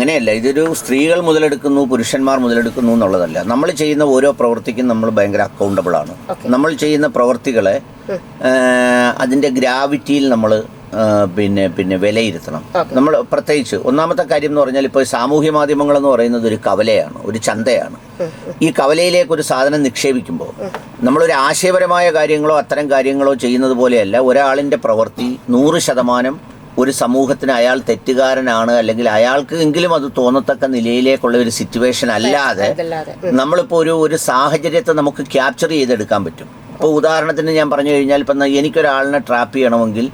അങ്ങനെയല്ല ഇതൊരു സ്ത്രീകൾ മുതലെടുക്കുന്നു പുരുഷന്മാർ മുതലെടുക്കുന്നു എന്നുള്ളതല്ല. നമ്മൾ ചെയ്യുന്ന ഓരോ പ്രവൃത്തിക്കും നമ്മൾ ഭയങ്കര അക്കൗണ്ടബിൾ ആണ്. നമ്മൾ ചെയ്യുന്ന പ്രവൃത്തികളെ അതിന്റെ അതിന്റെ ഗ്രാവിറ്റിയിൽ നമ്മൾ പിന്നെ പിന്നെ വിലയിരുത്തണം. നമ്മൾ പ്രത്യേകിച്ച് ഒന്നാമത്തെ കാര്യം എന്ന് പറഞ്ഞാൽ ഇപ്പോൾ സാമൂഹ്യ മാധ്യമങ്ങൾ എന്ന് പറയുന്നത് ഒരു കവലയാണ് ഒരു ചന്തയാണ്. ഈ കവലയിലേക്ക് ഒരു സാധനം നിക്ഷേപിക്കുമ്പോൾ നമ്മളൊരു ആശയപരമായ കാര്യങ്ങളോ അത്തരം കാര്യങ്ങളോ ചെയ്യുന്നത് പോലെയല്ല ഒരാളിന്റെ പ്രവൃത്തി നൂറ് ശതമാനം ഒരു സമൂഹത്തിന് അയാൾ തെറ്റുകാരനാണ് അല്ലെങ്കിൽ അയാൾക്ക് എങ്കിലും അത് തോന്നത്തക്ക നിലയിലേക്കുള്ള ഒരു സിറ്റുവേഷൻ അല്ലാതെ നമ്മളിപ്പോൾ ഒരു ഒരു സാഹചര്യത്തെ നമുക്ക് ക്യാപ്ചർ ചെയ്തെടുക്കാൻ പറ്റും. ഇപ്പോൾ ഉദാഹരണത്തിന് ഞാൻ പറഞ്ഞു കഴിഞ്ഞാൽ ഇപ്പം എനിക്കൊരാളിനെ ട്രാപ്പ് ചെയ്യണമെങ്കിൽ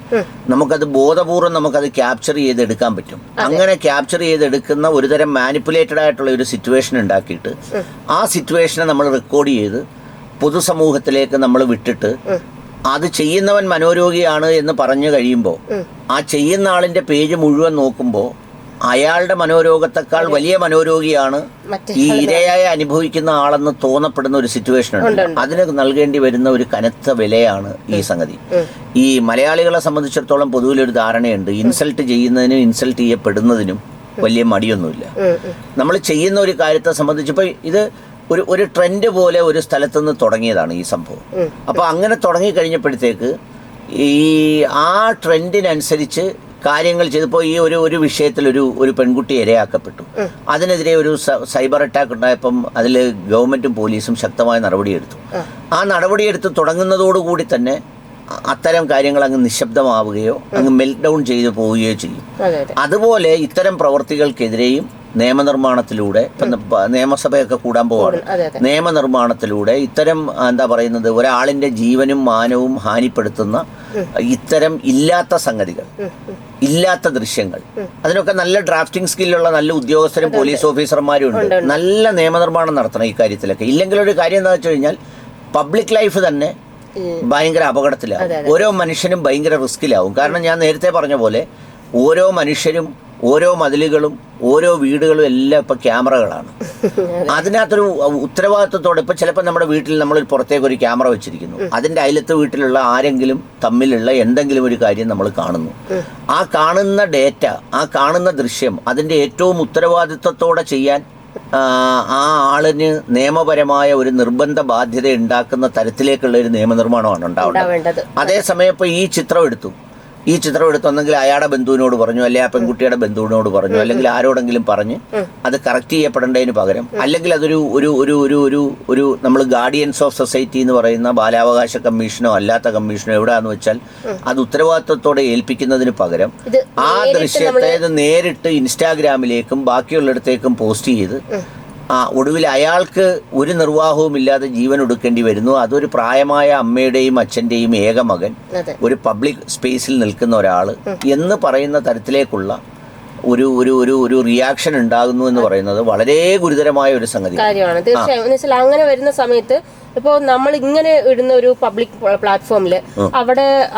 നമുക്കത് ബോധപൂർവം നമുക്കത് ക്യാപ്ചർ ചെയ്തെടുക്കാൻ പറ്റും. അങ്ങനെ ക്യാപ്ചർ ചെയ്തെടുക്കുന്ന ഒരുതരം മാനിപ്പുലേറ്റഡ് ആയിട്ടുള്ള ഒരു സിറ്റുവേഷൻ ഉണ്ടാക്കിയിട്ട് ആ സിറ്റുവേഷനെ നമ്മൾ റെക്കോർഡ് ചെയ്ത് പൊതുസമൂഹത്തിലേക്ക് നമ്മൾ വിട്ടിട്ട് അത് ചെയ്യുന്നവൻ മനോരോഗിയാണ് എന്ന് പറഞ്ഞു കഴിയുമ്പോൾ ആ ചെയ്യുന്ന ആളിന്റെ പേജ് മുഴുവൻ നോക്കുമ്പോൾ അയാളുടെ മനോരോഗത്തെക്കാൾ വലിയ മനോരോഗിയാണ് ഈ ഇരയായി അനുഭവിക്കുന്ന ആളെന്ന് തോന്നപ്പെടുന്ന ഒരു സിറ്റുവേഷൻ ഉണ്ട്. അതിന് നൽകേണ്ടി വരുന്ന ഒരു കനത്ത വിലയാണ് ഈ സംഗതി. ഈ മലയാളികളെ സംബന്ധിച്ചിടത്തോളം പൊതുവിലൊരു ധാരണയുണ്ട്. ഇൻസൾട്ട് ചെയ്യുന്നതിനും ഇൻസൾട്ട് ചെയ്യപ്പെടുന്നതിനും വലിയ മടിയൊന്നുമില്ല. നമ്മൾ ചെയ്യുന്ന ഒരു കാര്യത്തെ സംബന്ധിച്ച് ഇപ്പൊ ഇത് ഒരു ഒരു ട്രെൻഡ് പോലെ ഒരു സ്ഥലത്തുനിന്ന് തുടങ്ങിയതാണ് ഈ സംഭവം. അപ്പൊ അങ്ങനെ തുടങ്ങി കഴിഞ്ഞപ്പോഴത്തേക്ക് ഈ ആ ട്രെൻഡിനനുസരിച്ച് കാര്യങ്ങൾ ചെയ്തപ്പോൾ ഈ ഒരു ഒരു വിഷയത്തിൽ ഒരു ഒരു പെൺകുട്ടി ഇരയാക്കപ്പെട്ടു. അതിനെതിരെ ഒരു സൈബർ അറ്റാക്ക് ഉണ്ടായപ്പം അതിൽ ഗവൺമെന്റും പോലീസും ശക്തമായ നടപടിയെടുത്തു. ആ നടപടിയെടുത്ത് തുടങ്ങുന്നതോടുകൂടി തന്നെ അത്തരം കാര്യങ്ങൾ അങ്ങ് നിശബ്ദമാവുകയോ അങ്ങ് മെൽറ്റ് ഡൗൺ ചെയ്തു പോവുകയോ ചെയ്യും. അതെ അതെ. അതുപോലെ ഇത്തരം പ്രവർത്തികൾക്കെതിരെയും നിയമനിർമ്മാണത്തിലൂടെ ഇപ്പൊ നിയമസഭയൊക്കെ കൂടാൻ പോവാണ്. നിയമനിർമ്മാണത്തിലൂടെ ഇത്തരം എന്താ പറയുന്നത് ഒരാളിന്റെ ജീവനും മാനവും ഹാനിപ്പെടുത്തുന്ന ഇത്തരം ഇല്ലാത്ത സംഗതികൾ ഇല്ലാത്ത ദൃശ്യങ്ങൾ. അതിനൊക്കെ നല്ല ഡ്രാഫ്റ്റിംഗ് സ്കില്ലുള്ള നല്ല ഉദ്യോഗസ്ഥരും പോലീസ് ഓഫീസർമാരും ഉണ്ട്. നല്ല നിയമനിർമ്മാണം നടത്തണം ഈ കാര്യത്തിലൊക്കെ. ഇല്ലെങ്കിൽ ഒരു കാര്യം എന്താ വെച്ച് കഴിഞ്ഞാൽ പബ്ലിക് ലൈഫ് തന്നെ ഭയങ്കര അപകടത്തിലാവും. ഓരോ മനുഷ്യനും ഭയങ്കര റിസ്കിലാവും. കാരണം ഞാൻ നേരത്തെ പറഞ്ഞ പോലെ ഓരോ മനുഷ്യരും ഓരോ മതിലുകളും ഓരോ വീടുകളും എല്ലാം ഇപ്പൊ ക്യാമറകളാണ്. അതിനകത്തൊരു ഉത്തരവാദിത്വത്തോടെ ഇപ്പൊ ചിലപ്പോൾ നമ്മുടെ വീട്ടിൽ നമ്മൾ പുറത്തേക്ക് ഒരു ക്യാമറ വെച്ചിരിക്കുന്നു. അതിന്റെ അയലത്ത് വീട്ടിലുള്ള ആരെങ്കിലും തമ്മിലുള്ള എന്തെങ്കിലും ഒരു കാര്യം നമ്മൾ കാണുന്നു. ആ കാണുന്ന ഡേറ്റ ആ കാണുന്ന ദൃശ്യം അതിന്റെ ഏറ്റവും ഉത്തരവാദിത്വത്തോടെ ചെയ്യാൻ ആ, ആളിന് നിയമപരമായ ഒരു നിർബന്ധ ബാധ്യത ഉണ്ടാക്കുന്ന തരത്തിലേക്കുള്ള ഒരു നിയമനിർമ്മാണമാണ് ഉണ്ടാവേണ്ടത്. ഉണ്ടാവേണ്ടത്. അതേസമയം ഇപ്പൊ ഈ ചിത്രം എടുത്തു. ഈ ചിത്രം എടുത്തൊന്നെങ്കിൽ അയാളുടെ ബന്ധുവിനോട് പറഞ്ഞു അല്ലെ ആ പെൺകുട്ടിയുടെ ബന്ധുവിനോട് പറഞ്ഞു അല്ലെങ്കിൽ ആരോടെങ്കിലും പറഞ്ഞ് അത് കറക്റ്റ് ചെയ്യപ്പെടേണ്ടതിന് പകരം. അല്ലെങ്കിൽ അതൊരു ഒരു ഒരു ഒരു ഒരു ഒരു നമ്മൾ ഗാർഡിയൻസ് ഓഫ് സൊസൈറ്റി എന്ന് പറയുന്ന ബാലാവകാശ കമ്മീഷനോ അല്ലാത്ത കമ്മീഷനോ എവിടെയാന്ന് വെച്ചാൽ അത് ഉത്തരവാദിത്വത്തോടെ ഏൽപ്പിക്കുന്നതിന് പകരം ആ ദൃശ്യത്തെ നേരിട്ട് ഇൻസ്റ്റാഗ്രാമിലേക്കും ബാക്കിയുള്ളിടത്തേക്കും പോസ്റ്റ് ചെയ്ത് ആ ഒടുവിൽ അയാൾക്ക് ഒരു നിർവാഹവും ഇല്ലാതെ ജീവൻ ഒടുക്കേണ്ടി വരുന്നു. അതൊരു പ്രായമായ അമ്മയുടെയും അച്ഛന്റെയും ഏകമകൻ ഒരു പബ്ലിക് സ്പേസിൽ നിൽക്കുന്ന ഒരാൾ എന്ന് പറയുന്ന തരത്തിലേക്കുള്ള ഒരു ഒരു ഒരു ഒരു റിയാക്ഷൻ ഉണ്ടാകുന്നു എന്ന് പറയുന്നത് വളരെ ഗുരുതരമായ ഒരു സംഗതി കാര്യമാണ്. തീർച്ചയായും. അങ്ങനെ വരുന്ന സമയത്ത് ഇപ്പോ നമ്മൾ ഇങ്ങനെ ഇടുന്ന ഒരു പബ്ലിക് പ്ലാറ്റ്ഫോമിൽ അവിടെ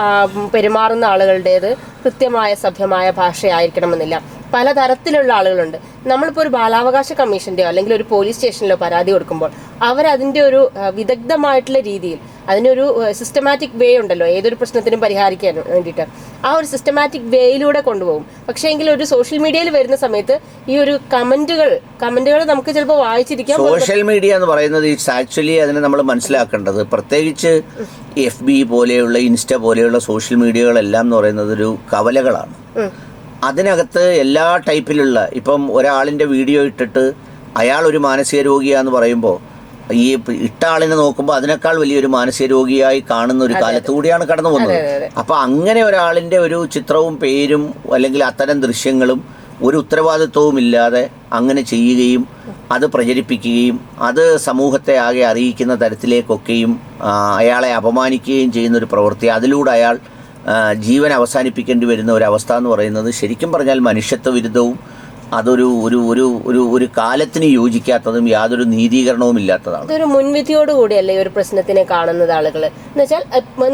പെരുമാറുന്ന ആളുകളുടേത് കൃത്യമായ സഭ്യമായ ഭാഷയായിരിക്കണമെന്നില്ല. പലതരത്തിലുള്ള ആളുകളുണ്ട്. നമ്മളിപ്പോൾ ഒരു ബാലാവകാശ കമ്മീഷന്റെയോ അല്ലെങ്കിൽ ഒരു പോലീസ് സ്റ്റേഷനിലോ പരാതി കൊടുക്കുമ്പോൾ അവരതിന്റെ ഒരു വിദഗ്ധമായിട്ടുള്ള രീതിയിൽ അതിനൊരു സിസ്റ്റമാറ്റിക് വേ ഉണ്ടല്ലോ. ഏതൊരു പ്രശ്നത്തിനും പരിഹരിക്കാൻ വേണ്ടിയിട്ട്. ആ ഒരു സിസ്റ്റമാറ്റിക് വേയിലൂടെ കൊണ്ടുപോകും. പക്ഷേ എങ്കിൽ ഒരു സോഷ്യൽ മീഡിയയിൽ വരുന്ന സമയത്ത് ഈ ഒരു കമന്റുകൾ കമന്റുകൾ നമുക്ക് ചിലപ്പോൾ വായിച്ചിരിക്കാം സോഷ്യൽ മീഡിയ എന്ന് പറയുന്നത് ആക്ച്വലി അതിനെ നമ്മൾ മനസ്സിലാക്കേണ്ടത്. പ്രത്യേകിച്ച് എഫ് ബി പോലെയുള്ള ഇൻസ്റ്റ പോലെയുള്ള സോഷ്യൽ മീഡിയകളെല്ലാം എന്ന് പറയുന്നത് ഒരു കവലകളാണ്. അതിനകത്ത് എല്ലാ ടൈപ്പിലുള്ള ഇപ്പം ഒരാളിന്റെ വീഡിയോ ഇട്ടിട്ട് അയാൾ ഒരു മാനസിക രോഗിയാന്ന് പറയുമ്പോൾ ഈ ഇട്ട ആളിനെ നോക്കുമ്പോൾ അതിനേക്കാൾ വലിയൊരു മാനസിക രോഗിയായി കാണുന്ന ഒരു കാലത്ത് കൂടിയാണ് കടന്നു പോകുന്നത്. അപ്പൊ അങ്ങനെ ഒരാളിന്റെ ഒരു ചിത്രവും പേരും അല്ലെങ്കിൽ അത്തരം ദൃശ്യങ്ങളും ഒരു ഉത്തരവാദിത്വവും ഇല്ലാതെ അങ്ങനെ ചെയ്യുകയും അത് പ്രചരിപ്പിക്കുകയും അത് സമൂഹത്തെ ആകെ അറിയിക്കുന്ന തരത്തിലേക്കൊക്കെയും അയാളെ അപമാനിക്കുകയും ചെയ്യുന്ന ഒരു പ്രവൃത്തി അതിലൂടെ അയാൾ ജീവൻ അവസാനിപ്പിക്കേണ്ടി വരുന്ന ഒരു അവസ്ഥ എന്ന് പറയുന്നത് ശരിക്കും പറഞ്ഞാൽ മനുഷ്യത്വ വിരുദ്ധവും അതൊരു ഒരു ഒരു ഒരു ഒരു കാലത്തിന് യോജിക്കാത്തതും യാതൊരു നീതീകരണവും ഇല്ലാത്തതാണ്. ഇതൊരു മുൻവിധിയോട് കൂടിയല്ലേ ഒരു പ്രശ്നത്തിനെ കാണുന്നത് ആളുകൾ എന്ന് വെച്ചാൽ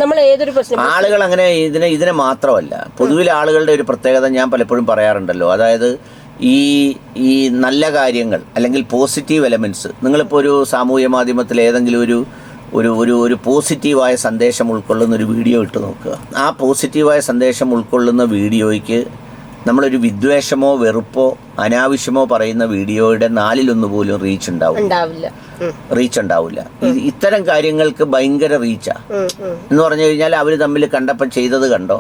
നമ്മൾ ഏതൊരു പ്രശ്നം ആളുകൾ അങ്ങനെ ഇതിനെ ഇതിനെ മാത്രമല്ല. പൊതുവിൽ ആളുകളുടെ ഒരു പ്രത്യേകത ഞാൻ പലപ്പോഴും പറയാറുണ്ടല്ലോ. അതായത് ഈ ഈ നല്ല കാര്യങ്ങൾ അല്ലെങ്കിൽ പോസിറ്റീവ് എലമെന്റ്സ് നിങ്ങളിപ്പോൾ ഒരു സാമൂഹ്യ മാധ്യമത്തിൽ ഏതെങ്കിലും ഒരു ഒരു ഒരു ഒരു പോസിറ്റീവായ സന്ദേശം ഉൾക്കൊള്ളുന്ന ഒരു വീഡിയോ ഇട്ട് നോക്കുക. ആ പോസിറ്റീവായ സന്ദേശം ഉൾക്കൊള്ളുന്ന വീഡിയോയ്ക്ക് നമ്മളൊരു വിദ്വേഷമോ വെറുപ്പോ അനാവശ്യമോ പറയുന്ന വീഡിയോയുടെ നാലിലൊന്ന് പോലും റീച്ച് ഉണ്ടാവും ഉണ്ടാവില്ല. റീച്ച് ഉണ്ടാവില്ല. ഇത്തരം കാര്യങ്ങൾക്ക് ഭയങ്കര റീച്ചാ എന്ന് പറഞ്ഞു കഴിഞ്ഞാൽ അവർ തമ്മിൽ കണ്ടപ്പോൾ ചെയ്തത് കണ്ടോ.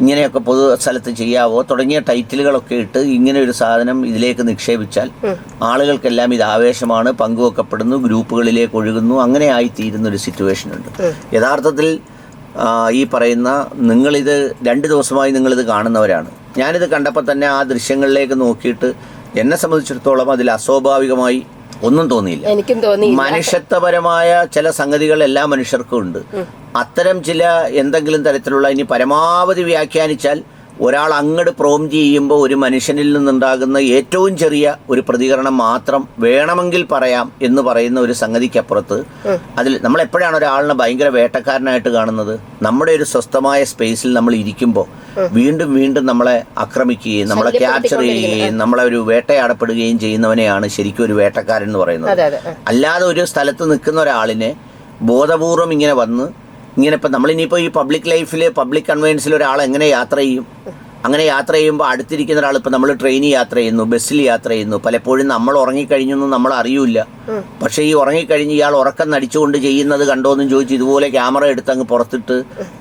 ഇങ്ങനെയൊക്കെ പൊതു സ്ഥലത്ത് ചെയ്യാവോ തുടങ്ങിയ ടൈറ്റിലുകളൊക്കെ ഇട്ട് ഇങ്ങനെ ഒരു സാധനം ഇതിലേക്ക് നിക്ഷേപിച്ചാൽ ആളുകൾക്കെല്ലാം ഇത് ആവേശമാണ് പങ്കുവെക്കപ്പെടുന്നു ഗ്രൂപ്പുകളിലേക്ക് ഒഴുകുന്നു അങ്ങനെ ആയിത്തീരുന്ന ഒരു സിറ്റുവേഷൻ ഉണ്ട്. യഥാർത്ഥത്തിൽ ഈ പറയുന്ന നിങ്ങളിത് രണ്ട് ദിവസമായി നിങ്ങളിത് കാണുന്നവരാണ്. ഞാനിത് കണ്ടപ്പോൾ തന്നെ ആ ദൃശ്യങ്ങളിലേക്ക് നോക്കിയിട്ട് എന്നെ സംബന്ധിച്ചിടത്തോളം അതിൽ അസ്വാഭാവികമായി ഒന്നും തോന്നിയില്ല. എനിക്കും തോന്നി മനുഷ്യത്വപരമായ ചില സംഗതികൾ എല്ലാ മനുഷ്യർക്കും ഉണ്ട്. അത്തരം ചില എന്തെങ്കിലും തരത്തിലുള്ള ഇനി പരമാവധി വ്യാഖ്യാനിച്ചാൽ ഒരാൾ അങ്ങട് പ്രോം ചെയ്യുമ്പോൾ ഒരു മനുഷ്യനിൽ നിന്നുണ്ടാകുന്ന ഏറ്റവും ചെറിയ ഒരു പ്രതികരണം മാത്രം വേണമെങ്കിൽ പറയാം എന്ന് പറയുന്ന ഒരു സംഗതിക്കപ്പുറത്ത് അതിൽ നമ്മൾ എപ്പോഴാണ് ഒരാളിനെ ഭയങ്കര വേട്ടക്കാരനായിട്ട് കാണുന്നത്? നമ്മുടെ ഒരു സ്വസ്ഥമായ സ്പേസിൽ നമ്മൾ ഇരിക്കുമ്പോൾ വീണ്ടും വീണ്ടും നമ്മളെ ആക്രമിക്കുകയും നമ്മളെ ക്യാപ്ചർ ചെയ്യുകയും നമ്മളെ ഒരു വേട്ടയാടപ്പെടുകയും ചെയ്യുന്നവനെയാണ് ശരിക്കും ഒരു വേട്ടക്കാരൻ എന്ന് പറയുന്നത്. അല്ലാതെ ഒരു സ്ഥലത്ത് നിൽക്കുന്ന ഒരാളിനെ ബോധപൂർവം ഇങ്ങനെ വന്ന് ഇങ്ങനെ ഇപ്പം നമ്മളിനിയിപ്പോൾ ഈ പബ്ലിക് ലൈഫിൽ പബ്ലിക് കൺവെൻസിൽ ഒരാൾ എങ്ങനെ യാത്ര ചെയ്യും? അങ്ങനെ യാത്ര ചെയ്യുമ്പോൾ അടുത്തിരിക്കുന്ന ഒരാൾ ഇപ്പം നമ്മൾ ട്രെയിനിൽ യാത്ര ചെയ്യുന്നു ബസ്സിൽ യാത്ര ചെയ്യുന്നു. പലപ്പോഴും നമ്മൾ ഉറങ്ങിക്കഴിഞ്ഞൊന്നും നമ്മൾ അറിയില്ല. പക്ഷേ ഈ ഉറങ്ങിക്കഴിഞ്ഞ് ഇയാൾ ഉറക്കം നടിച്ചുകൊണ്ട് ചെയ്യുന്നത് കണ്ടോന്നും ചോദിച്ച് ഇതുപോലെ ക്യാമറ എടുത്ത് അങ്ങ് പുറത്തിട്ട്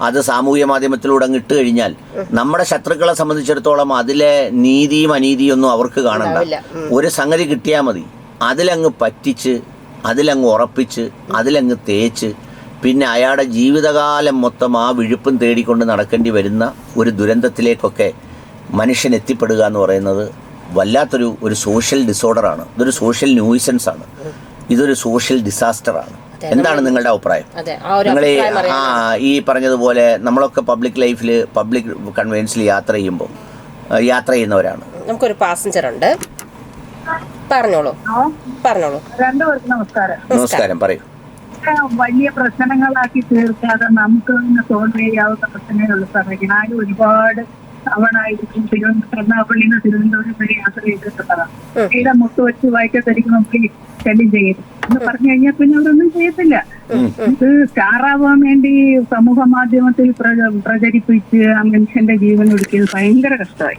അത് സാമൂഹ്യ മാധ്യമത്തിലൂടെ അങ്ങ് ഇട്ട് കഴിഞ്ഞാൽ നമ്മുടെ ശത്രുക്കളെ സംബന്ധിച്ചിടത്തോളം അതിലെ നീതിയും അനീതിയും ഒന്നും അവർക്ക് കാണണ്ട. ഒരു സംഗതി കിട്ടിയാൽ മതി. അതിലങ്ങ് പറ്റിച്ച് അതിലങ്ങ് ഉറപ്പിച്ച് അതിലങ്ങ് തേച്ച് പിന്നെ അയാളുടെ ജീവിതകാലം മൊത്തം ആ വിഴുപ്പും തേടിക്കൊണ്ട് നടക്കേണ്ടി വരുന്ന ഒരു ദുരന്തത്തിലേക്കൊക്കെ മനുഷ്യൻ എത്തിപ്പെടുക എന്ന് പറയുന്നത് വല്ലാത്തൊരു ഒരു സോഷ്യൽ ഡിസോർഡറാണ് ഇതൊരു സോഷ്യൽ ന്യൂയിസൻസ് ആണ്. ഇതൊരു സോഷ്യൽ ഡിസാസ്റ്ററാണ് എന്താണ് നിങ്ങളുടെ അഭിപ്രായം? അതെ ആ ഒരു നിങ്ങൾ ആ ഈ പറഞ്ഞതുപോലെ നമ്മളൊക്കെ പബ്ലിക് ലൈഫിൽ പബ്ലിക് കൺവെൻസിൽ യാത്ര ചെയ്യുമ്പോൾ യാത്ര ചെയ്യുന്നവരാണ്. നമുക്കൊരു പാസഞ്ചർ ഉണ്ട്. പറഞ്ഞോളൂ. പറഞ്ഞോളൂ. രണ്ടുപേർക്കും നമസ്കാരം. നമസ്കാരം പറയൂ. ഇത് വലിയ പ്രശ്നങ്ങളാക്കി തീർക്കാതെ നമുക്ക് തന്നെ സോൾവ് ചെയ്യാവുന്ന പ്രശ്നങ്ങളുള്ള സാറേ. ഞാൻ ഒരുപാട് തവണ ആയിരിക്കും തിരുവനന്തപുരം എറണാകുളിന്ന് നിന്ന് തിരുവനന്തപുരം വരെ യാത്ര ചെയ്തിട്ടുള്ളതാണ് ഇവിടെ മുട്ടുവച്ച് വെച്ച് വായിക്കത്തിരിക്കും നമുക്ക് ശല്യം ചെയ്യരുത് എന്ന് പറഞ്ഞു കഴിഞ്ഞാൽ പിന്നെ അവരൊന്നും ചെയ്യത്തില്ല. ഇത് സ്റ്റാറാവാൻ വേണ്ടി സമൂഹ മാധ്യമത്തിൽ പ്രചരിപ്പിച്ച് ആ മനുഷ്യന്റെ ജീവൻ ഒടുക്കിയത് ഭയങ്കര കഷ്ടമായി.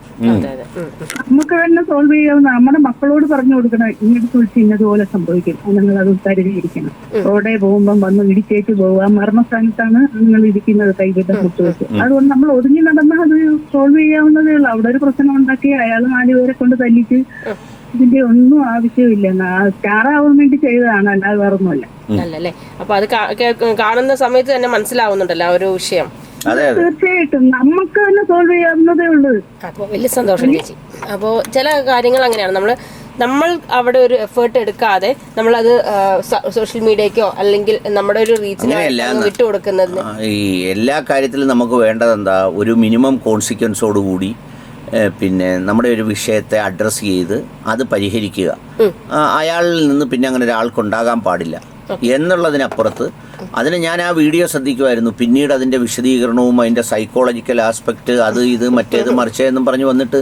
നമുക്ക് തന്നെ സോൾവ് ചെയ്യാവുന്ന നമ്മുടെ മക്കളോട് പറഞ്ഞു കൊടുക്കണം ഇങ്ങോട്ട് വിളിച്ച് ഇന്നതുപോലെ സംഭവിക്കും നിങ്ങൾ അത് കരുതിയിരിക്കണം. റോഡേ പോകുമ്പോൾ വന്ന് ഇടിച്ചേറ്റ് പോവുക മരണസ്ഥാനത്താണ് നിങ്ങൾ ഇരിക്കുന്നത് കൈകിട്ട മുട്ടുവെച്ച് അതുകൊണ്ട് നമ്മൾ ഒതുങ്ങി നടന്നാൽ അത് സോൾവ് ചെയ്യാവുന്നതേ ഉള്ളൂ. അവിടെ ഒരു പ്രശ്നം ഉണ്ടാക്കി അയാൾ നാലുപേരെ കൊണ്ട് തല്ലിച്ച് ഇതിന്റെ ഒന്നും ആവശ്യമില്ല സ്റ്റാറാവാൻ വേണ്ടി ചെയ്തതാണ്. അല്ലാതെ വേറെ ഒന്നുമല്ല അല്ലല്ലേ? അപ്പൊ അത് കാണുന്ന സമയത്ത് തന്നെ മനസ്സിലാവുന്നുണ്ടല്ലോ ആ ഒരു വിഷയം. അതെ അതെ. തീർച്ചയായിട്ടും. നമുക്ക് തന്നെ സോൾവ് ചെയ്യാവുന്നതേ ഉള്ളൂ. അപ്പോൾ വലിയ സന്തോഷം ചേച്ചി. അപ്പോൾ ചില കാര്യങ്ങൾ അങ്ങനെയാണ്. നമ്മൾ നമ്മൾ അവിടെ ഒരു എഫേർട്ട് എടുക്കാതെ നമ്മൾ അത് സോഷ്യൽ മീഡിയക്കോ അല്ലെങ്കിൽ നമ്മുടെ ഒരു റീച്ചിനോ വിട്ടുകൊടുക്കുന്നത് ഈ എല്ലാ കാര്യത്തിലും നമുക്ക് വേണ്ടത് എന്താ? ഒരു മിനിമം കോൺസിക്വൻസോടുകൂടി ഏഹ്, പിന്നെ നമ്മുടെ ഒരു വിഷയത്തെ അഡ്രസ്സ് ചെയ്ത് അത് പരിഹരിക്കുക. അയാളിൽ നിന്ന് പിന്നെ അങ്ങനെ ഒരാൾക്കുണ്ടാകാൻ പാടില്ല. എന്നുള്ളതിനപ്പുറത്ത് അതിന് ഞാൻ ആ വീഡിയോ ശ്രദ്ധിക്കുമായിരുന്നു. പിന്നീട് അതിന്റെ വിശദീകരണവും അതിന്റെ സൈക്കോളജിക്കൽ ആസ്പെക്റ്റ് അത് ഇത് മറ്റേത് മറിച്ച് എന്നും പറഞ്ഞു വന്നിട്ട്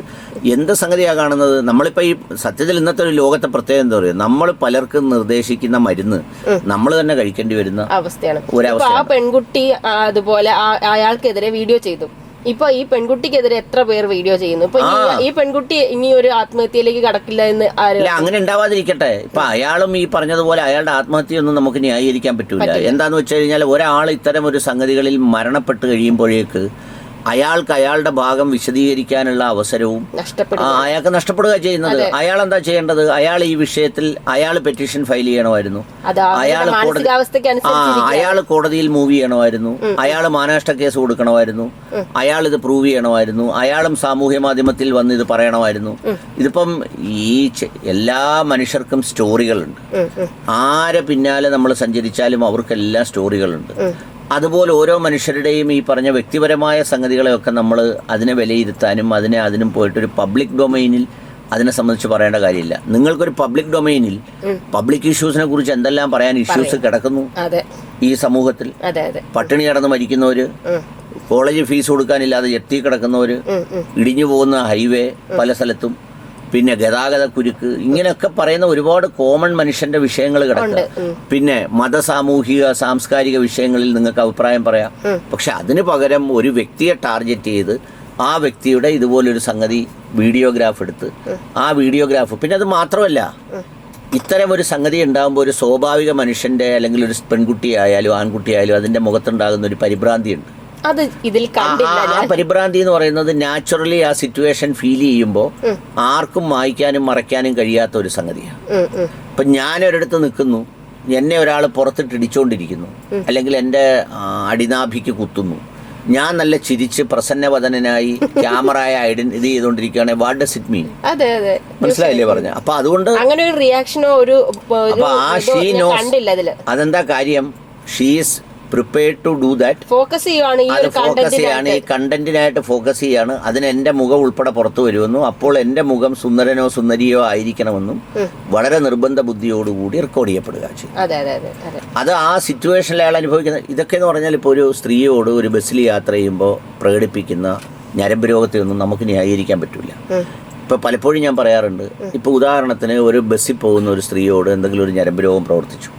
എന്ത് സംഗതിയാണ് കാണുന്നത്? നമ്മളിപ്പോൾ ഈ സത്യത്തിൽ ഇന്നത്തെ ഒരു ലോകത്തെ പ്രത്യേകം എന്താ പറയുക നമ്മൾ പലർക്കും നിർദ്ദേശിക്കുന്ന മരുന്ന് നമ്മൾ തന്നെ കഴിക്കേണ്ടി വരുന്ന അവസ്ഥയാണ്. ഒരു ആ പെൺകുട്ടി അതുപോലെ അയാൾക്കെതിരെ വീഡിയോ ചെയ്തു. ഇപ്പൊ ഈ പെൺകുട്ടിക്കെതിരെ എത്ര പേർ വീഡിയോ ചെയ്യുന്നു? ഇപ്പൊ ഈ- പെൺകുട്ടി ഇനി ഒരു ആത്മഹത്യയിലേക്ക് കടക്കില്ല എന്ന് ആര് അങ്ങനെ ഉണ്ടാവാതിരിക്കട്ടെ. ഇപ്പൊ അയാളും ഈ പറഞ്ഞതുപോലെ അയാളുടെ ആത്മഹത്യയൊന്നും നമുക്ക് ന്യായീകരിക്കാൻ പറ്റൂല. എന്താന്ന് വെച്ച് കഴിഞ്ഞാൽ ഒരാൾ ഇത്തരം ഒരു സംഗതികളിൽ മരണപ്പെട്ട് കഴിയുമ്പോഴേക്ക് അയാൾക്ക് അയാളുടെ ഭാഗം വിശദീകരിക്കാനുള്ള അവസരവും അയാൾക്ക് നഷ്ടപ്പെടുക ചെയ്യുന്നത്. അയാൾ എന്താ ചെയ്യേണ്ടത്? അയാൾ ഈ വിഷയത്തിൽ അയാൾ പെറ്റീഷൻ ഫയൽ ചെയ്യണമായിരുന്നു. അയാൾ ആ അയാൾ കോടതിയിൽ മൂവ് ചെയ്യണമായിരുന്നു. അയാൾ മാനനഷ്ട കേസ് കൊടുക്കണമായിരുന്നു. അയാൾ ഇത് പ്രൂവ് ചെയ്യണമായിരുന്നു. അയാളും സാമൂഹ്യ മാധ്യമത്തിൽ വന്ന് ഇത് പറയണമായിരുന്നു. ഇതിപ്പം ഈ എല്ലാ മനുഷ്യർക്കും സ്റ്റോറികളുണ്ട് ആരെ പിന്നാലെ നമ്മൾ സഞ്ചരിച്ചാലും അവർക്കെല്ലാം സ്റ്റോറികളുണ്ട് അതുപോലെ ഓരോ മനുഷ്യരുടെയും ഈ പറഞ്ഞ വ്യക്തിപരമായ സംഗതികളെയൊക്കെ നമ്മൾ അതിനെ വിലയിരുത്താനും അതിനെ അതിനും പോയിട്ടൊരു പബ്ലിക് ഡൊമൈനിൽ അതിനെ സംബന്ധിച്ച് പറയേണ്ട കാര്യമില്ല. നിങ്ങൾക്കൊരു പബ്ലിക് ഡൊമൈനിൽ പബ്ലിക് ഇഷ്യൂസിനെ കുറിച്ച് എന്തെല്ലാം പറയാൻ ഇഷ്യൂസ് കിടക്കുന്നു? ഈ സമൂഹത്തിൽ പട്ടിണി കിടന്ന് മരിക്കുന്നവര് കോളേജ് ഫീസ് കൊടുക്കാനില്ലാതെ എത്തി കിടക്കുന്നവര് ഇടിഞ്ഞു പോകുന്ന ഹൈവേ പല സ്ഥലത്തും പിന്നെ ഗതാഗത കുരുക്ക് ഇങ്ങനെയൊക്കെ പറയുന്ന ഒരുപാട് കോമൺ മനുഷ്യന്റെ വിഷയങ്ങൾ കിടക്കും പിന്നെ മത സാമൂഹിക സാംസ്കാരിക വിഷയങ്ങളിൽ നിങ്ങൾക്ക് അഭിപ്രായം പറയാം. പക്ഷെ അതിന് പകരം ഒരു വ്യക്തിയെ ടാർഗറ്റ് ചെയ്ത് ആ വ്യക്തിയുടെ ഇതുപോലൊരു സംഗതി വീഡിയോഗ്രാഫ് എടുത്ത് ആ വീഡിയോഗ്രാഫ് പിന്നെ അത് മാത്രമല്ല ഇത്തരം ഒരു സംഗതി ഉണ്ടാകുമ്പോൾ ഒരു സ്വാഭാവിക മനുഷ്യന്റെ അല്ലെങ്കിൽ ഒരു പെൺകുട്ടിയായാലും ആൺകുട്ടിയായാലും അതിന്റെ മുഖത്തുണ്ടാകുന്ന ഒരു പരിഭ്രാന്തിയുണ്ട്. അത് ഇതിൽ കണ്ടില്ല ആ- പരിഭ്രാന്തി എന്ന് പറയുന്നത് നാച്ചുറലി ആ സിറ്റുവേഷൻ ഫീൽ ചെയ്യുമ്പോൾ ആർക്കും മായ്ക്കാനും മറയ്ക്കാനും കഴിയാത്ത ഒരു സംഗതിയാണ്. ഉം, ഉം. ഇപ്പം ഞാൻ ഒരിടത്ത് നിൽക്കുന്നു എന്നെ ഒരാൾ പുറത്തിട്ട് ഇടിച്ചുകൊണ്ടിരിക്കുന്നു അല്ലെങ്കിൽ എന്റെ ആ, അടിനാഭിക്ക് കുത്തുന്നു. ഞാൻ നല്ല ചിരിച്ച് പ്രസന്നവദനായി ക്യാമറ ഐഡൻ ഇത് ചെയ്തുകൊണ്ടിരിക്കുകയാണെങ്കിൽ വാട്ട് ഡസ് ഇറ്റ് മീൻ അതെ അതെ. മനസ്സിലായില്ലേ പറഞ്ഞ? അപ്പൊ അതുകൊണ്ട് അങ്ങനെ ഒരു റിയാക്ഷനോ ഒരു ഒരു അപ്പൊ ആ ഇതോ ഷീ ഞാൻ നോസ് കണ്ടില്ല അതിൽ അതെന്താ കാര്യം? She's prepared to do that focus ചെയ്യുവാണ് അത് ഫോക്കസ് ചെയ്യാണ് ഈ കണ്ടന്റിനായിട്ട് ഫോക്കസ് ചെയ്യാണ്. അതിന് എന്റെ മുഖം ഉൾപ്പെടെ പുറത്തു വരുമെന്നും അപ്പോൾ എന്റെ മുഖം സുന്ദരനോ സുന്ദരിയോ ആയിരിക്കണമെന്നും വളരെ നിർബന്ധ ബുദ്ധിയോടുകൂടി റെക്കോർഡ് ചെയ്യപ്പെടുക ചെയ്യും. അതെ ആ സിറ്റുവേഷനിൽ അയാൾ അനുഭവിക്കുന്ന ഇതൊക്കെ എന്ന് പറഞ്ഞാൽ ഇപ്പോൾ ഒരു സ്ത്രീയോട് ഒരു ബസ്സിൽ യാത്ര ചെയ്യുമ്പോൾ പ്രകടിപ്പിക്കുന്ന ഞരമ്പ് രോഗത്തെയൊന്നും നമുക്ക് ന്യായീകരിക്കാൻ പറ്റില്ല ഇപ്പൊ പലപ്പോഴും ഞാൻ പറയാറുണ്ട് ഇപ്പോൾ ഉദാഹരണത്തിന് ഒരു ബസ്സിൽ പോകുന്ന ഒരു സ്ത്രീയോട് എന്തെങ്കിലും ഒരു ഞരമ്പ് രോഗം പ്രവർത്തിച്ചു.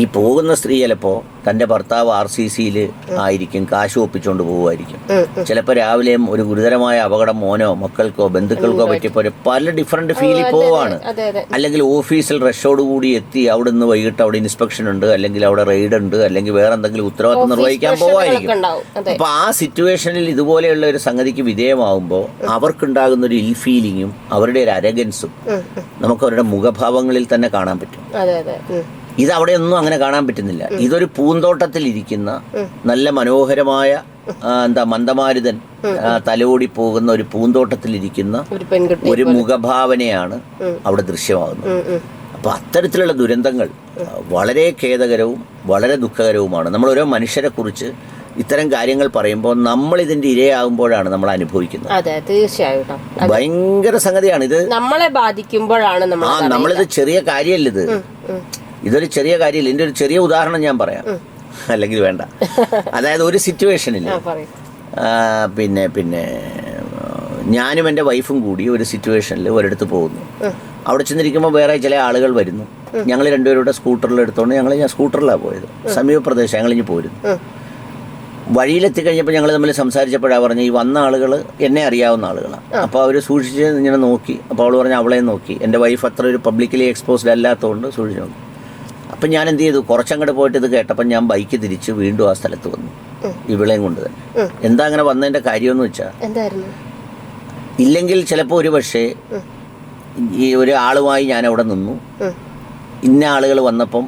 ഈ പോകുന്ന സ്ത്രീ ചിലപ്പോൾ തന്റെ ഭർത്താവ് ആർ സി സിയിൽ ആയിരിക്കും കാശ് ഒപ്പിച്ചുകൊണ്ട് പോകുമായിരിക്കും. ചിലപ്പോൾ രാവിലെയും ഒരു ഗുരുതരമായ അപകടം മോനോ മക്കൾക്കോ ബന്ധുക്കൾക്കോ പറ്റിയപ്പോൾ ഒരു പല ഡിഫറെന്റ് ഫീലിൽ പോവാണ്. അല്ലെങ്കിൽ ഓഫീസിൽ റഷോടുകൂടി എത്തി അവിടെ നിന്ന് വൈകിട്ട് അവിടെ ഇൻസ്പെക്ഷൻ ഉണ്ട് അല്ലെങ്കിൽ അവിടെ റെയ്ഡ് ഉണ്ട് അല്ലെങ്കിൽ വേറെ എന്തെങ്കിലും ഉത്തരവാദിത്വം നിർവഹിക്കാൻ പോവായിരിക്കും. അപ്പോൾ അപ്പൊ ആ സിറ്റുവേഷനിൽ ഇതുപോലെയുള്ള ഒരു സംഗതിക്ക് വിധേയമാവുമ്പോൾ അവർക്കുണ്ടാകുന്ന ഒരു ഇൽ ഫീലിങ്ങും അവരുടെ ഒരു അരഗൻസും നമുക്ക് അവരുടെ മുഖഭാവങ്ങളിൽ തന്നെ കാണാൻ പറ്റും. ഇത് അവിടെയൊന്നും അങ്ങനെ കാണാൻ പറ്റുന്നില്ല. ഇതൊരു പൂന്തോട്ടത്തിൽ ഇരിക്കുന്ന നല്ല മനോഹരമായ എന്താ മന്ദമാരുതൻ തലോടി പോകുന്ന ഒരു പൂന്തോട്ടത്തിൽ ഇരിക്കുന്ന ഒരു മുഖഭാവനയാണ് അവിടെ ദൃശ്യമാകുന്നത്. അപ്പോൾ അത്തരത്തിലുള്ള ദുരന്തങ്ങൾ വളരെ ഖേദകരവും വളരെ ദുഃഖകരവുമാണ്. നമ്മൾ ഓരോ മനുഷ്യരെ കുറിച്ച് ഇത്തരം കാര്യങ്ങൾ പറയുമ്പോൾ നമ്മൾ ഇതിന്റെ ഇരയാകുമ്പോഴാണ് നമ്മൾ അനുഭവിക്കുന്നത്. അതെ തീർച്ചയായും കേട്ടോ ഭയങ്കര സംഗതിയാണ് ഇത്. നമ്മളെ ബാധിക്കുമ്പോഴാണ് ആ നമ്മളിത് ചെറിയ കാര്യമല്ല ഇത്? ഇതൊരു ചെറിയ കാര്യമില്ല. എന്റെ ഒരു ചെറിയ ഉദാഹരണം ഞാൻ പറയാം. അല്ലെങ്കിൽ വേണ്ട. അതായത് ഒരു സിറ്റുവേഷനിൽ പിന്നെ പിന്നെ ഞാനും എന്റെ വൈഫും കൂടി ഒരു സിറ്റുവേഷനിൽ ഒരിടത്ത് പോകുന്നു. അവിടെ ചെന്നിരിക്കുമ്പോൾ വേറെ ചില ആളുകൾ വരുന്നു. ഞങ്ങൾ രണ്ടുപേരുടെ സ്കൂട്ടറിൽ എടുത്തോണ്ട് ഞങ്ങൾ ഞാൻ സ്കൂട്ടറിലാണ് പോയത്. സമീപ പ്രദേശം ഞങ്ങൾ ഇനി പോരുന്നു. വഴിയിലെത്തി കഴിഞ്ഞപ്പോൾ ഞങ്ങൾ തമ്മിൽ സംസാരിച്ചപ്പോഴാണ് പറഞ്ഞു ഈ വന്ന ആളുകൾ എന്നെ അറിയാവുന്ന ആളുകളാണ് അപ്പോൾ അവർ സൂക്ഷിച്ച് ഇങ്ങനെ നോക്കി. അപ്പോൾ അവൾ പറഞ്ഞു അവളെ നോക്കി. എന്റെ വൈഫ് അത്ര ഒരു പബ്ലിക്കലി എക്സ്പോസ്ഡ് അല്ലാത്തതുകൊണ്ട് സൂക്ഷിച്ചു നോക്കി. അപ്പം ഞാൻ എന്ത് ചെയ്തു? കുറച്ചങ്ങോട്ട് പോയിട്ട് ഇത് കേട്ടപ്പോൾ ഞാൻ ബൈക്ക് തിരിച്ച് വീണ്ടും ആ സ്ഥലത്ത് വന്നു. ഇവിളെയും കൊണ്ട് തന്നെ. എന്താ അങ്ങനെ വന്നതിന്റെ കാര്യമെന്ന് വെച്ചാൽ ഇല്ലെങ്കിൽ ചിലപ്പോൾ ഒരു പക്ഷേ ഈ ഒരാളുമായി ഞാൻ അവിടെ നിന്നു. ഇന്ന ആളുകൾ വന്നപ്പം.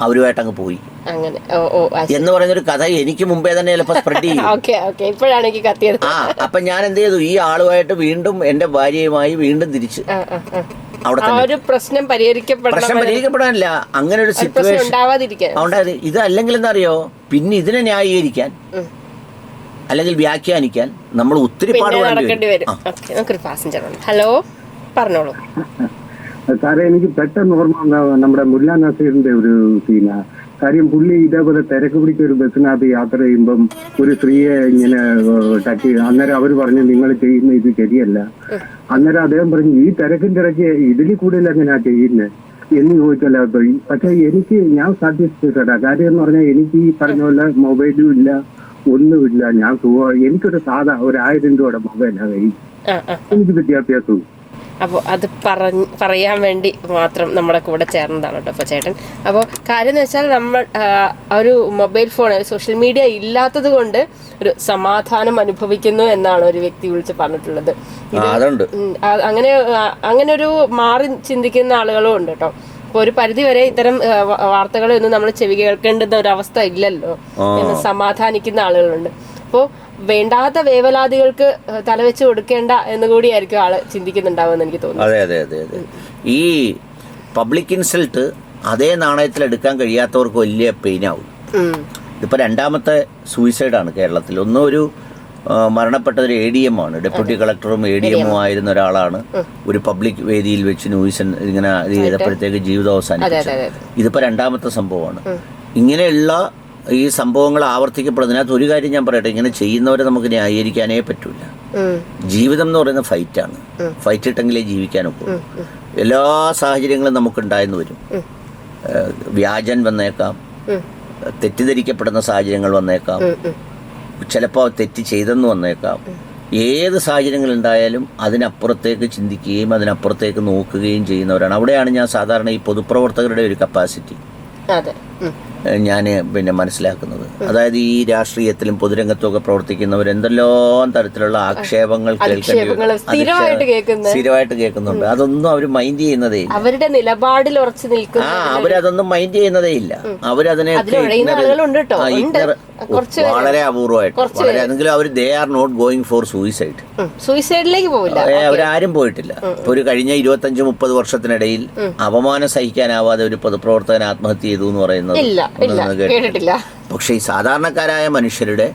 അവരുമായിട്ട് അങ്ങ് പോയി. അങ്ങനെ. എന്ന് പറയുന്നൊരു കഥ എനിക്ക് മുമ്പേ തന്നെ ചിലപ്പോൾ സ്പ്രെഡ് ചെയ്യും. ഇപ്പോഴാണ് എനിക്ക് കത്തിയത് ആ അപ്പൊ ഞാൻ എന്ത് ചെയ്തു? ഈ ആളുമായിട്ട് വീണ്ടും എന്റെ ഭാര്യയുമായി വീണ്ടും തിരിച്ച്. അവിടെ പ്രശ്നം പ്രശ്നം പരിഹരിക്കപ്പെടാനില്ല. അങ്ങനെ ഒരു സിറ്റുവേഷൻ ഉണ്ടാവാതിരിക്കാൻ. ഇത് അല്ലെങ്കിൽ എന്താ അറിയോ പിന്നെ ഇതിനെ ന്യായീകരിക്കാൻ. അല്ലെങ്കിൽ വ്യാഖ്യാനിക്കാൻ നമ്മൾ ഒത്തിരി പാടുപെടേണ്ടി വരും. ഹലോ പറഞ്ഞോളൂ. സാറേ എനിക്ക് പെട്ടെന്ന് ഓർമ്മ ഉണ്ടാവുക നമ്മുടെ മുല്ല നസീറിന്റെ ഒരു സീന. കാര്യം പുള്ളി ഇതേപോലെ തിരക്ക് പിടിച്ച ഒരു ബസ്സിനകത്ത് യാത്ര ചെയ്യുമ്പം ഒരു സ്ത്രീയെ ഇങ്ങനെ ടച്ച് ചെയ്ത് അന്നേരം അവർ പറഞ്ഞു നിങ്ങൾ ചെയ്യുന്ന ഇത് ശരിയല്ല. അന്നേരം അദ്ദേഹം പറഞ്ഞു ഈ തിരക്കിന്റെ ഇടയ്ക്ക് ഇതിൽ കൂടുതൽ എങ്ങനെയാ ചെയ്യുന്നത് എന്ന് ചോദിച്ചല്ല. പക്ഷെ എനിക്ക് ഞാൻ സാറ്റിസ്ഫൈഡാ കാര്യം എന്ന് പറഞ്ഞാൽ എനിക്ക് ഈ പറഞ്ഞ പോലെ മൊബൈലും ഇല്ല ഒന്നുമില്ല ഞാൻ സുഖ എനിക്കൊരു സാധാ ഒരു ആയിരം രൂപയുടെ മൊബൈലാണ് ആ എനിക്ക് വിദ്യാഭ്യാസവും അപ്പോൾ അത് പറഞ്ഞ് പറയാൻ വേണ്ടി മാത്രം നമ്മുടെ കൂടെ ചേർന്നതാണ് കേട്ടോ അപ്പോൾ ചേട്ടൻ. അപ്പോൾ കാര്യം എന്ന് വെച്ചാൽ നമ്മൾ ഒരു മൊബൈൽ ഫോൺ സോഷ്യൽ മീഡിയ ഇല്ലാത്തത് കൊണ്ട് ഒരു സമാധാനം അനുഭവിക്കുന്നു എന്നാണ് ഒരു വ്യക്തി വിളിച്ച് പറഞ്ഞിട്ടുള്ളത്. അങ്ങനെ അങ്ങനെ ഒരു മാറി ചിന്തിക്കുന്ന ആളുകളും ഉണ്ട് കേട്ടോ. ഒരു പരിധി വരെ ഇത്തരം വാർത്തകളൊന്നും നമ്മൾ ചെവി കേൾക്കേണ്ടുന്ന ഒരു അവസ്ഥ ഇല്ലല്ലോ എന്ന് സമാധാനിക്കുന്ന ആളുകളുണ്ട്. അപ്പോൾ വേണ്ടാത്ത വേവലാതികൾക്ക് തലവെച്ച് കൊടുക്കേണ്ട എന്ന് കൂടിയായിരിക്കും ആൾ ചിന്തിക്കുന്നുണ്ടാവുമെന്ന് എനിക്ക് തോന്നുന്നു. അതെ അതെ അതെ അതെ. ഈ പബ്ലിക് ഇൻസൾട്ട് അതേ നാണയത്തിൽ എടുക്കാൻ കഴിയാത്തവർക്ക് വലിയ പെയിൻ ആവും ഇതിപ്പോ ഇതിപ്പോൾ രണ്ടാമത്തെ സൂയിസൈഡാണ് കേരളത്തിൽ. ഒന്നും ഒരു മരണപ്പെട്ട ഒരു എ ഡി എം ആണ്. ഡെപ്യൂട്ടി കളക്ടറും എ ഡി എമ്മും ആയിരുന്ന ഒരാളാണ്. ഒരു പബ്ലിക് വേദിയിൽ വെച്ച് ന്യൂസ് ഇങ്ങനെ ഇത് ചെയ്തപ്പോഴത്തേക്ക് ജീവിതം അവസാനിപ്പിച്ചത്. ഇതിപ്പോൾ രണ്ടാമത്തെ സംഭവമാണ്. ഇങ്ങനെയുള്ള ഈ സംഭവങ്ങൾ ആവർത്തിക്കപ്പെടുന്നതിനകത്ത് ഒരു കാര്യം ഞാൻ പറയട്ടെ ഇങ്ങനെ ചെയ്യുന്നവരെ നമുക്ക് ന്യായീകരിക്കാനേ പറ്റൂല. ജീവിതം എന്ന് പറയുന്ന ഫൈറ്റാണ് ഫൈറ്റ് ഇട്ടെങ്കിലേ ജീവിക്കാനൊക്കെ എല്ലാ സാഹചര്യങ്ങളും നമുക്കുണ്ടായെന്ന് വരും. വ്യാജൻ വന്നേക്കാം. തെറ്റിദ്ധരിക്കപ്പെടുന്ന സാഹചര്യങ്ങൾ വന്നേക്കാം. ചിലപ്പോൾ തെറ്റ് ചെയ്തെന്ന് വന്നേക്കാം. ഏത് സാഹചര്യങ്ങൾ ഉണ്ടായാലും അതിനപ്പുറത്തേക്ക് ചിന്തിക്കുകയും അതിനപ്പുറത്തേക്ക് നോക്കുകയും ചെയ്യുന്നവരാണ്. അവിടെയാണ് ഞാൻ സാധാരണ ഈ പൊതുപ്രവർത്തകരുടെ ഒരു കപ്പാസിറ്റി. ഞാൻ പിന്നെ മനസ്സിലാക്കുന്നത്. അതായത് ഈ രാഷ്ട്രീയത്തിലും പൊതുരംഗത്തും ഒക്കെ പ്രവർത്തിക്കുന്നവർ എന്തെല്ലാം തരത്തിലുള്ള ആക്ഷേപങ്ങൾ സ്ഥിരമായിട്ട് കേൾക്കുന്നുണ്ട്. അതൊന്നും അവർ മൈൻഡ് ചെയ്യുന്നതേ ഇല്ല. അവരുടെ നിലപാടിൽ ഉറച്ചു നിൽക്കുന്ന അവരതൊന്നും മൈൻഡ് ചെയ്യുന്നതേ ഇല്ല. അവരതിനെ. വളരെ അപൂർവമായിട്ട്. വളരെ എങ്കിലും അവർ they are not going for suicide സൂയിസൈഡിലേക്ക് പോവില്ല. അവരാരും പോയിട്ടില്ല. ഇപ്പൊ ഒരു കഴിഞ്ഞ ഇരുപത്തഞ്ച് മുപ്പത് വർഷത്തിനിടയിൽ അപമാനം സഹിക്കാനാവാതെ ഒരു പൊതുപ്രവർത്തകൻ ആത്മഹത്യ ചെയ്തു എന്ന് പറയുന്നത് കേട്ടിട്ടില്ല. പക്ഷേ ഈ സാധാരണക്കാരായ മനുഷ്യരുടെ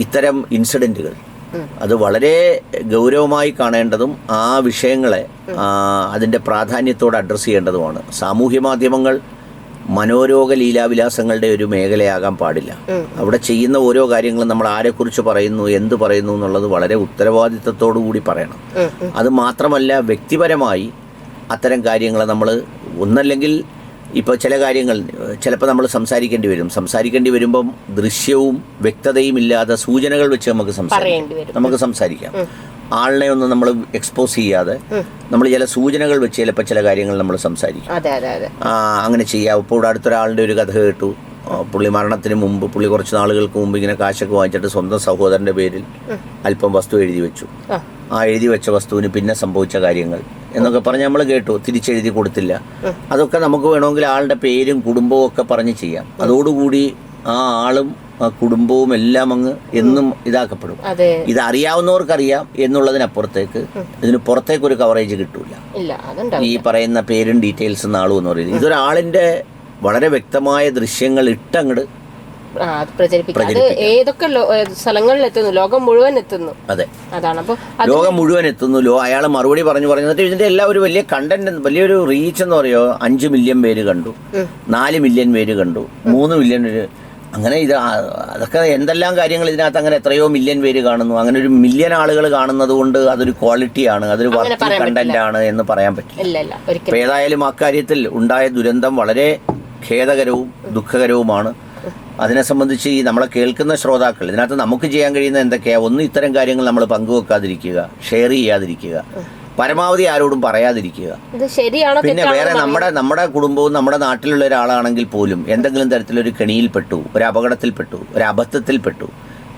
ഇത്തരം ഇൻസിഡന്റുകൾ അത് വളരെ ഗൗരവമായി കാണേണ്ടതും ആ വിഷയങ്ങളെ അതിന്റെ അതിന്റെ പ്രാധാന്യത്തോട് അഡ്രസ്സ് ചെയ്യേണ്ടതുമാണ്. സാമൂഹ്യ മാധ്യമങ്ങൾ മനോരോഗ ലീലാവിലാസങ്ങളുടെ ഒരു മേഖലയാകാൻ പാടില്ല. അവിടെ ചെയ്യുന്ന ഓരോ കാര്യങ്ങളും നമ്മൾ ആരെക്കുറിച്ച് പറയുന്നു എന്ത് പറയുന്നു എന്നുള്ളത് വളരെ ഉത്തരവാദിത്തത്തോടു കൂടി പറയണം. അത് മാത്രമല്ല വ്യക്തിപരമായി അത്തരം കാര്യങ്ങൾ നമ്മൾ ഒന്നല്ലെങ്കിൽ ഇപ്പോൾ ചില കാര്യങ്ങൾ ചിലപ്പോൾ നമ്മൾ സംസാരിക്കേണ്ടി വരും. സംസാരിക്കേണ്ടി വരുമ്പം ദൃശ്യവും വ്യക്തതയും ഇല്ലാതെ സൂചനകൾ വെച്ച് നമുക്ക് സംസാരിക്കേണ്ടി സംസാരിക്കാം. നമുക്ക് സംസാരിക്കാം. ആളിനെ ഒന്നും നമ്മൾ എക്സ്പോസ് ചെയ്യാതെ നമ്മൾ ചില സൂചനകൾ വെച്ച് ചിലപ്പോൾ ചില കാര്യങ്ങൾ നമ്മൾ സംസാരിക്കും. അങ്ങനെ ചെയ്യാം. ഇപ്പോൾ ഇവിടെ അടുത്തൊരാളുടെ ഒരു കഥ കേട്ടു. പുള്ളി മരണത്തിന് മുമ്പ് പുള്ളി കുറച്ച് നാളുകൾക്ക് മുമ്പ് ഇങ്ങനെ കാശൊക്കെ വാങ്ങിച്ചിട്ട് സ്വന്തം സഹോദരന്റെ പേരിൽ അല്പം വസ്തു എഴുതി വെച്ചു. ആ എഴുതി വെച്ച വസ്തുവിന് പിന്നെ സംഭവിച്ച കാര്യങ്ങൾ. എന്നൊക്കെ പറഞ്ഞ് നമ്മൾ കേട്ടു. തിരിച്ചെഴുതി കൊടുത്തില്ല. അതൊക്കെ നമുക്ക് വേണമെങ്കിൽ ആളുടെ പേരും കുടുംബവും ഒക്കെ പറഞ്ഞ് ചെയ്യാം. അതോടുകൂടി ആ ആളും ആ കുടുംബവും എല്ലാം അങ്ങ് എന്നും ഇതാക്കപ്പെടും. ഇത് അറിയാവുന്നവർക്കറിയാം എന്നുള്ളതിനപ്പുറത്തേക്ക് ഇതിന് പുറത്തേക്ക് ഒരു കവറേജ് കിട്ടൂല ഈ പറയുന്ന പേരും ഡീറ്റെയിൽസും നാളും എന്ന് പറയുന്നത്. ഇതൊരാളിന്റെ വളരെ വ്യക്തമായ ദൃശ്യങ്ങൾ ഇട്ടങ്ങട് അത്. ഏതൊക്കെ സ്ഥലങ്ങളിൽ എത്തുന്നു ലോകം മുഴുവൻ എത്തുന്നു. അതെ. അതാണ്. അപ്പൊ ലോകം മുഴുവൻ എത്തുന്നു. ലോ അയാൾ മറുപടി പറഞ്ഞു പറഞ്ഞു. എന്നിട്ട് ഇതിന്റെ എല്ലാം ഒരു വലിയ കണ്ടന്റ് വലിയൊരു റീച്ച് എന്ന് പറയുമോ? അഞ്ച് മില്യൺ പേര് കണ്ടു. നാല് മില്യൺ പേര് കണ്ടു. മൂന്ന് മില്യൺ പേര്. അങ്ങനെ ഇത് അതൊക്കെ എന്തെല്ലാം കാര്യങ്ങൾ ഇതിനകത്ത് അങ്ങനെ എത്രയോ മില്യൺ പേര് കാണുന്നു. അങ്ങനെ ഒരു മില്യൺ ആളുകൾ കാണുന്നത് കൊണ്ട് അതൊരു ക്വാളിറ്റിയാണ് അതൊരു വർത്തി കണ്ടന്റ് ആണ് എന്ന് പറയാൻ പറ്റില്ല. അപ്പൊ ഏതായാലും അക്കാര്യത്തിൽ ഉണ്ടായ ദുരന്തം വളരെ ഖേദകരവും ദുഃഖകരവുമാണ്. അതിനെ സംബന്ധിച്ച് ഈ നമ്മളെ കേൾക്കുന്ന ശ്രോതാക്കൾ ഇതിനകത്ത് നമുക്ക് ചെയ്യാൻ കഴിയുന്ന എന്തൊക്കെയാ? ഒന്ന് ഇത്തരം കാര്യങ്ങൾ നമ്മൾ പങ്കുവെക്കാതിരിക്കുക ഷെയർ ചെയ്യാതിരിക്കുക. പരമാവധി ആരോടും പറയാതിരിക്കുക. പിന്നെ വേറെ നമ്മുടെ നമ്മുടെ കുടുംബവും നമ്മുടെ നാട്ടിലുള്ള ഒരാളാണെങ്കിൽ പോലും എന്തെങ്കിലും തരത്തിലൊരു കെണിയിൽപ്പെട്ടു ഒരു അപകടത്തിൽപ്പെട്ടു ഒരു അബദ്ധത്തിൽപ്പെട്ടു.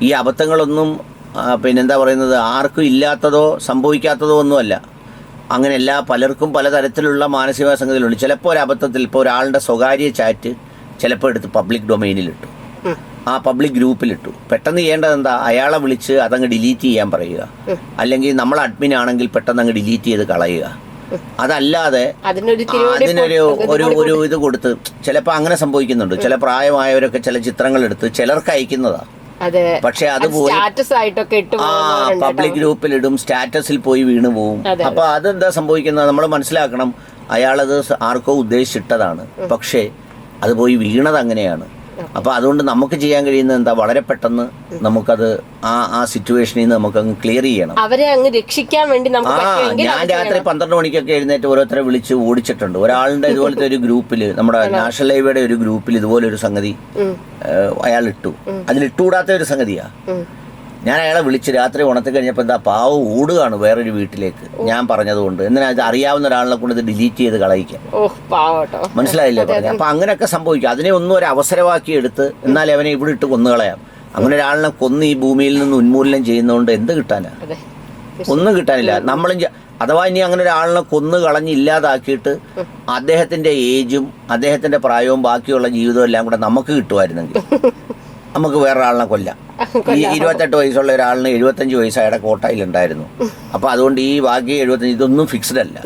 ഈ അബദ്ധങ്ങളൊന്നും പിന്നെ പിന്നെന്താ പറയുന്നത് ആർക്കും ഇല്ലാത്തതോ സംഭവിക്കാത്തതോ ഒന്നുമല്ല. അങ്ങനെ എല്ലാ പലർക്കും പലതരത്തിലുള്ള മാനസിക സംഗതികളുണ്ട്. ചിലപ്പോൾ ഒരു അബദ്ധത്തിൽ ഇപ്പോൾ ഒരാളുടെ സ്വകാര്യ ചാറ്റ് ചിലപ്പോൾ എടുത്ത് പബ്ലിക് ഡൊമൈനിലിട്ടു ആ പബ്ലിക് ഗ്രൂപ്പിലിട്ടു. പെട്ടെന്ന് ചെയ്യേണ്ടത് എന്താ? അയാളെ വിളിച്ച് അതങ്ങ് ഡിലീറ്റ് ചെയ്യാൻ പറയുക. അല്ലെങ്കിൽ നമ്മൾ അഡ്മിൻ ആണെങ്കിൽ പെട്ടെന്ന് അങ്ങ് ഡിലീറ്റ് ചെയ്ത് കളയുക. അതല്ലാതെ അതിനൊരു ഒരു ഒരു ഇത് കൊടുത്ത് ചിലപ്പോൾ അങ്ങനെ സംഭവിക്കുന്നുണ്ട്. ചില പ്രായമായവരൊക്കെ ചില ചിത്രങ്ങൾ എടുത്ത് ചിലർക്ക് അയക്കുന്നതാ. പക്ഷെ അത് പോയി പബ്ലിക് ഗ്രൂപ്പിലിടും സ്റ്റാറ്റസിൽ പോയി വീണു പോവും. അപ്പൊ അതെന്താ സംഭവിക്കുന്നത്? നമ്മൾ മനസ്സിലാക്കണം അയാളത് ആർക്കോ ഉദ്ദേശിച്ചിട്ടതാണ്. പക്ഷേ അത് പോയി വീണത് അങ്ങനെയാണ്. അപ്പൊ അതുകൊണ്ട് നമുക്ക് ചെയ്യാൻ കഴിയുന്നത് എന്താ? വളരെ പെട്ടെന്ന് നമുക്കത് ആ ആ സിറ്റുവേഷനിൽ നിന്ന് നമുക്ക് അങ്ങ് ക്ലിയർ ചെയ്യണം. അവരെ അങ്ങ് രക്ഷിക്കാൻ വേണ്ടി ആ ഞാൻ രാത്രി. പന്ത്രണ്ട് മണിക്കൊക്കെ എഴുന്നേറ്റ് ഓരോരുത്തരെ വിളിച്ച് ഓടിച്ചിട്ടുണ്ട്. ഒരാളുടെ ഇതുപോലത്തെ ഒരു ഗ്രൂപ്പിൽ നമ്മുടെ നാഷണൽ ഹൈവേയുടെ ഒരു ഗ്രൂപ്പിൽ ഇതുപോലെ ഒരു സംഗതി അയാൾ ഇട്ടു അതിലിട്ടുകൂടാത്ത ഒരു സംഗതിയാ. ഉം. ഞാൻ അയാളെ വിളിച്ച് രാത്രി ഉണർത്തി കഴിഞ്ഞപ്പോൾ എന്താ പാവ ഓടുകയാണ് വേറൊരു വീട്ടിലേക്ക്. ഞാൻ പറഞ്ഞതുകൊണ്ട്. എന്തിനാ ഇത് അറിയാവുന്ന ഒരാളിനെ കൊണ്ട് ഇത് ഡിലീറ്റ് ചെയ്ത് കളയിക്കാം മനസ്സിലായില്ലേ പറഞ്ഞത്? അപ്പൊ അങ്ങനെയൊക്കെ സംഭവിക്കും. അതിനെ ഒന്നും ഒരു അവസരമാക്കി എടുത്ത് എന്നാൽ അവനെ ഇവിടെ ഇട്ട് കൊന്നുകളയാം അങ്ങനെ ഒരാളിനെ കൊന്ന് ഈ ഭൂമിയിൽ നിന്ന് ഉന്മൂലനം ചെയ്യുന്നതുകൊണ്ട് എന്ത് കിട്ടാനാ? ഒന്നും കിട്ടാനില്ല. നമ്മളും അഥവാ ഇനി അങ്ങനെ ഒരാളിനെ കൊന്നു കളഞ്ഞ് ഇല്ലാതാക്കിയിട്ട് അദ്ദേഹത്തിന്റെ ഏജും അദ്ദേഹത്തിന്റെ പ്രായവും ബാക്കിയുള്ള ജീവിതവും എല്ലാം കൂടെ നമുക്ക് കിട്ടുമായിരുന്നെങ്കിൽ. നമുക്ക് വേറൊരാളിനെ കൊല്ലാം. ഈ ഇരുപത്തെട്ട് വയസ്സുള്ള ഒരാളിന് എഴുപത്തഞ്ച് വയസ്സ് അയാളുടെ കോട്ടയിലുണ്ടായിരുന്നു. അപ്പൊ അതുകൊണ്ട് ഈ ബാക്കി എഴുപത്തഞ്ച് ഇതൊന്നും ഫിക്സ്ഡ് അല്ല.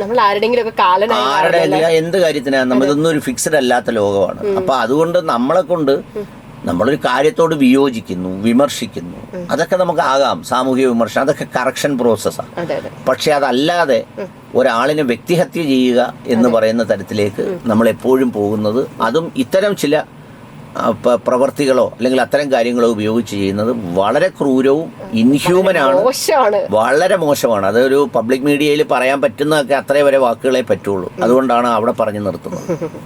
ആരുടെ അല്ല? എന്ത് കാര്യത്തിനാണ് നമ്മൾ ഇതൊന്നും ഒരു ഫിക്സ്ഡ് അല്ലാത്ത ലോകമാണ്. അപ്പൊ അതുകൊണ്ട് നമ്മളെ കൊണ്ട് നമ്മളൊരു കാര്യത്തോട് വിയോജിക്കുന്നു വിമർശിക്കുന്നു. അതൊക്കെ നമുക്ക് ആകാം. സാമൂഹിക വിമർശനം. അതൊക്കെ കറക്ഷൻ പ്രോസസ്സാണ് പക്ഷെ അതല്ലാതെ ഒരാളിനെ വ്യക്തിഹത്യ ചെയ്യുക എന്ന് പറയുന്ന തരത്തിലേക്ക് നമ്മൾ എപ്പോഴും പോകുന്നത്. അതും ഇത്തരം ചില പ്രവർത്തികളോ അല്ലെങ്കിൽ അത്തരം കാര്യങ്ങളോ ഉപയോഗിച്ച് ചെയ്യുന്നത് വളരെ ക്രൂരവും ഇൻഹ്യൂമനാണ് ആണ്. വളരെ മോശമാണ്. അതൊരു പബ്ലിക് മീഡിയയിൽ പറയാൻ പറ്റുന്നതൊക്കെ അത്രേ വരെ വാക്കുകളെ പറ്റുള്ളൂ. അതുകൊണ്ടാണ് അവിടെ പറഞ്ഞു നിർത്തുന്നത്.